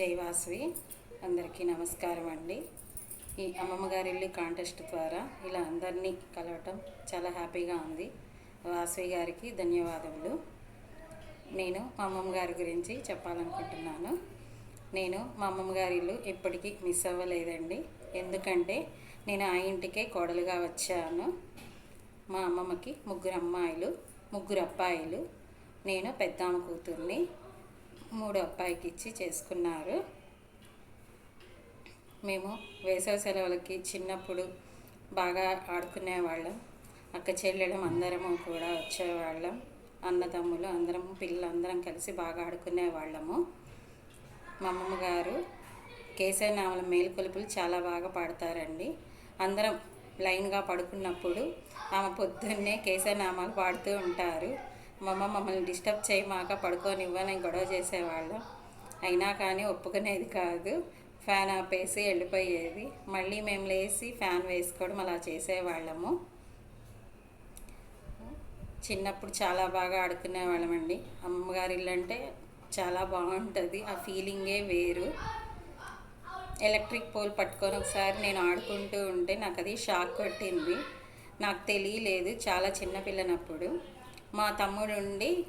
జైవాసవి అందరికీ నమస్కారం అండి. ఈ అమ్మమ్మ గారి ఇల్లు కాంటెస్ట్ ద్వారా ఇలా అందరినీ కలవటం చాలా హ్యాపీగా ఉంది. వాసవి గారికి ధన్యవాదములు. నేను మా అమ్మమ్మ గారి గురించి చెప్పాలనుకుంటున్నాను. నేను మా అమ్మమ్మ గారి ఇల్లు ఎప్పటికీ మిస్ అవ్వలేదండి. ఎందుకంటే నేను ఆ ఇంటికే కోడలుగా వచ్చాను. మా అమ్మమ్మకి ముగ్గురు అమ్మాయిలు ముగ్గురు అబ్బాయిలు నేను పెద్దామ కూతుర్ని. మూడో అబ్బాయికి ఇచ్చి చేసుకున్నారు. మేము వేసవి సెలవులకి చిన్నప్పుడు బాగా ఆడుకునేవాళ్ళం అక్క చెల్లెలం అందరము కూడా వచ్చేవాళ్ళం. అన్నదమ్ములు అందరం పిల్లలందరం కలిసి బాగా ఆడుకునేవాళ్ళము మా అమ్మమ్మ గారు కేశవనామల మేలుకొలుపులు చాలా బాగా పాడతారండి. అందరం లైన్గా పడుకున్నప్పుడు ఆమె పొద్దున్నే కేశవనామాలు పాడుతూ ఉంటారు. మా అమ్మ మమ్మల్ని డిస్టర్బ్ చేయమాక పడుకోనివ్వని గొడవ చేసేవాళ్ళం. అయినా కానీ ఒప్పుకునేది కాదు. ఫ్యాన్ ఆపేసి వెళ్ళిపోయేది. మళ్ళీ మేము లేచి ఫ్యాన్ వేసుకోవడం అలా చేసేవాళ్ళము. చిన్నప్పుడు చాలా బాగా ఆడుకునేవాళ్ళమండి. అమ్మగారి ఇల్లు అంటే చాలా బాగుంటుంది. ఆ ఫీలింగే వేరు. ఎలక్ట్రిక్ పోల్ పట్టుకొని ఒకసారి నేను ఆడుకుంటూ ఉంటే నాకు అది షాక్ కొట్టింది. నాకు తెలియలేదు. చాలా చిన్నపిల్లనప్పుడు మా తమ్ముడు ఉండి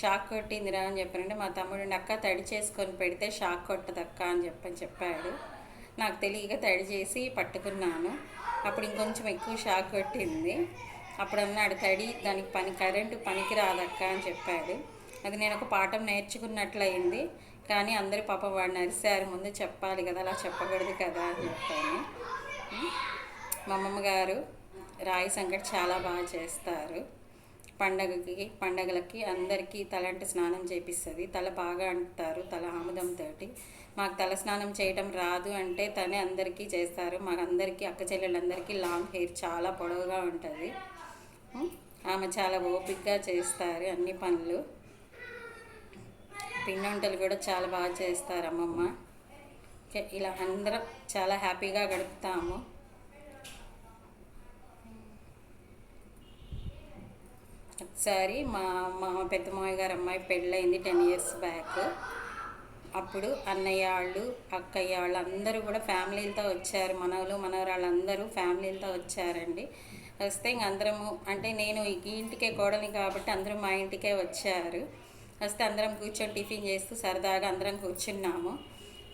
షాక్ కొట్టిందిరా అని చెప్పానంటే మా తమ్ముడు ఉండి అక్క తడి చేసుకొని పెడితే షాక్ కొట్టదక్క అని చెప్పని చెప్పాడు. నాకు తెలియక తడి చేసి పట్టుకున్నాను. అప్పుడు ఇంకొంచెం ఎక్కువ షాక్ కొట్టింది. అప్పుడు అన్నాడు తడి దానికి పని కరెంటు పనికి రాదక్క అని చెప్పాడు. అది నేను ఒక పాఠం నేర్చుకున్నట్లయింది. కానీ అందరి పాప వాడు నరిశారు. ముందు చెప్పాలి కదా అలా చెప్పకూడదు కదా అని చెప్పాను. మా అమ్మమ్మ గారు రాయి సంకటి చాలా బాగా చేస్తారు. పండగకి పండగలకి అందరికీ తలంటి స్నానం చేపిస్తుంది. తల బాగా అంటారు తల ఆముదంతో మాకు తల స్నానం చేయటం రాదు అంటే తనే అందరికీ చేస్తారు. మాకు అందరికీ అక్క చెల్లెళ్ళందరికీ లాంగ్ హెయిర్ చాలా పొడవుగా ఉంటుంది. ఆమె చాలా ఓపిక్గా చేస్తారు అన్ని పనులు. పిండి వంటలు కూడా చాలా బాగా చేస్తారు అమ్మమ్మ. ఇలా అందరం చాలా హ్యాపీగా గడుపుతాము. ఒకసారి మా మా పెద్ద మామయ్య గారు అమ్మాయి పెళ్ళయింది టెన్ ఇయర్స్ బ్యాక్. అప్పుడు అన్నయ్య వాళ్ళు అక్కయ్య వాళ్ళు అందరూ కూడా ఫ్యామిలీలతో వచ్చారు. మనవలు మనవరాళ్ళందరూ ఫ్యామిలీలతో వచ్చారండి. వస్తే ఇంక అందరము అంటే నేను ఈ ఇంటికే కోడలి కాబట్టి అందరూ మా ఇంటికే వచ్చారు. వస్తే అందరం కూర్చొని టిఫిన్ చేస్తూ సరదాగా అందరం కూర్చున్నాము.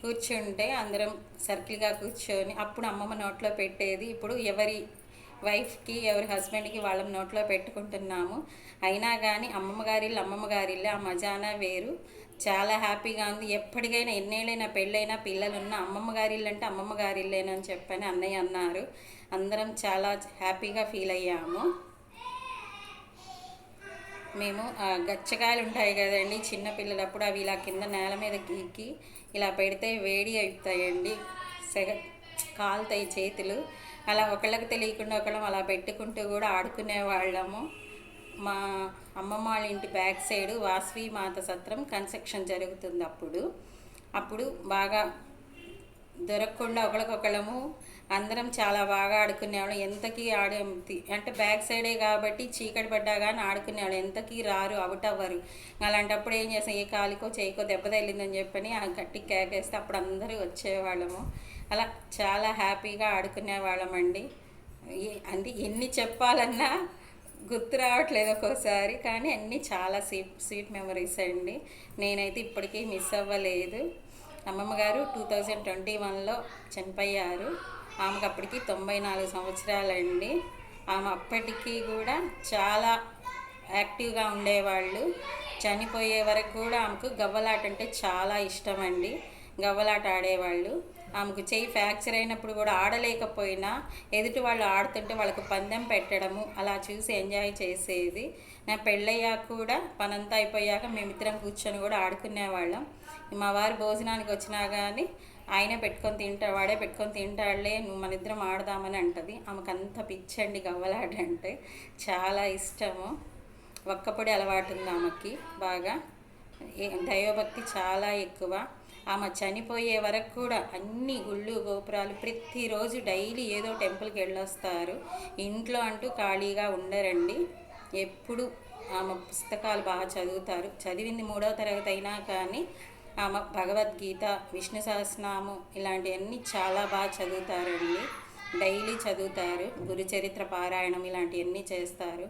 కూర్చుంటే అందరం సర్కిల్గా కూర్చొని అప్పుడు అమ్మమ్మ నోట్లో పెట్టేది ఇప్పుడు ఎవరి వైఫ్కి ఎవరి హస్బెండ్కి వాళ్ళ నోట్లో పెట్టుకుంటున్నాము. అయినా కానీ అమ్మమ్మ గారిల్లు అమ్మమ్మ గారిల్లు ఆ మజానా వేరు. చాలా హ్యాపీగా ఉంది. ఎప్పటికైనా ఎన్నేళ్ళైనా పెళ్ళైనా పిల్లలున్నా అమ్మమ్మ గారిల్లు అంటే అమ్మమ్మ గారిల్లేనని చెప్పని అన్నయ్య అన్నారు. అందరం చాలా హ్యాపీగా ఫీల్ అయ్యాము. మేము గచ్చకాయలు ఉంటాయి కదండి చిన్న పిల్లలప్పుడు అవి ఇలా కింద నేల మీద గీకి ఇలా పెడితే వేడి అవుతాయండి. సెగ కాలుతాయి చేతులు. అలా ఒకళ్ళకి తెలియకుండా ఒకళ్ళం అలా పెట్టుకుంటూ కూడా ఆడుకునే వాళ్ళము మా అమ్మమ్మ వాళ్ళ ఇంటి బ్యాక్ సైడ్ వాసవి మాత సత్రం కన్స్ట్రక్షన్ జరుగుతుంది అప్పుడు. అప్పుడు బాగా దొరకకుండా ఒకరికొకళ్ళము అందరం చాలా బాగా ఆడుకునేవాళ్ళం. ఎంతకీ ఆడే అంటే బ్యాక్ సైడే కాబట్టి చీకటి పడ్డా కానీ ఆడుకునేవాళ్ళు. ఎంతకీ రారు అవుట్ అవ్వరు. అలాంటప్పుడు ఏం చేస్తాం ఏ కాలికో చేయకో దెబ్బ తగిలిందని చెప్పని ఆ గట్టి కేకేస్తే అప్పుడు అందరూ వచ్చేవాళ్ళము. అలా చాలా హ్యాపీగా ఆడుకునేవాళ్ళమండి ఏ- అంటే ఎన్ని చెప్పాలన్నా గుర్తు రావట్లేదు ఒక్కోసారి కానీ అన్నీ చాలా స్వీట్ స్వీట్ మెమరీస్ అండి. నేనైతే ఇప్పటికీ మిస్ అవ్వలేదు. అమ్మమ్మ గారు టూ థౌజండ్ ట్వంటీ వన్లో చనిపోయారు. ఆమెకు అప్పటికి తొంభై నాలుగు సంవత్సరాలండి. ఆమె అప్పటికీ కూడా చాలా యాక్టివ్గా ఉండేవాళ్ళు. చనిపోయే వరకు కూడా ఆమెకు గవ్వలాట అంటే చాలా ఇష్టం అండి గవ్వలాట ఆడేవాళ్ళు. ఆమెకు చెయ్యి ఫ్రాక్చర్ అయినప్పుడు కూడా ఆడలేకపోయినా ఎదుటి వాళ్ళు ఆడుతుంటే వాళ్ళకు పందెం పెట్టడము అలా చూసి ఎంజాయ్ చేసేది. నా పెళ్ళయ్యాక కూడా పనంతా అయిపోయాక మేమిద్దరం కూర్చొని కూడా ఆడుకునేవాళ్ళం. మా వారు భోజనానికి వచ్చినా కానీ ఆయనే పెట్టుకొని తింటా వాడే పెట్టుకొని తింటాడులే నువ్వు మన ఇద్దరం ఆడదామని అంటది. ఆమెకు అంత పిచ్చండి గవ్వలాట అంటే చాలా ఇష్టము. ఒక్కపొడి అలవాటు ఉంది ఆమెకి బాగా. దైవభక్తి చాలా ఎక్కువ. ఆమె చనిపోయే వరకు కూడా అన్ని గుళ్ళు గోపురాలు ప్రతిరోజు డైలీ ఏదో టెంపుల్కి వెళ్ళొస్తారు. ఇంట్లో అంటూ ఖాళీగా ఉండరండి. ఎప్పుడు ఆమె పుస్తకాలు బాగా చదువుతారు. చదివింది మూడవ తరగతి అయినా కానీ ఆమె భగవద్గీత విష్ణు సహస్రనామం ఇలాంటివన్నీ చాలా బాగా చదువుతారండి. డైలీ చదువుతారు. గురుచరిత్ర పారాయణం ఇలాంటివన్నీ చేస్తారు.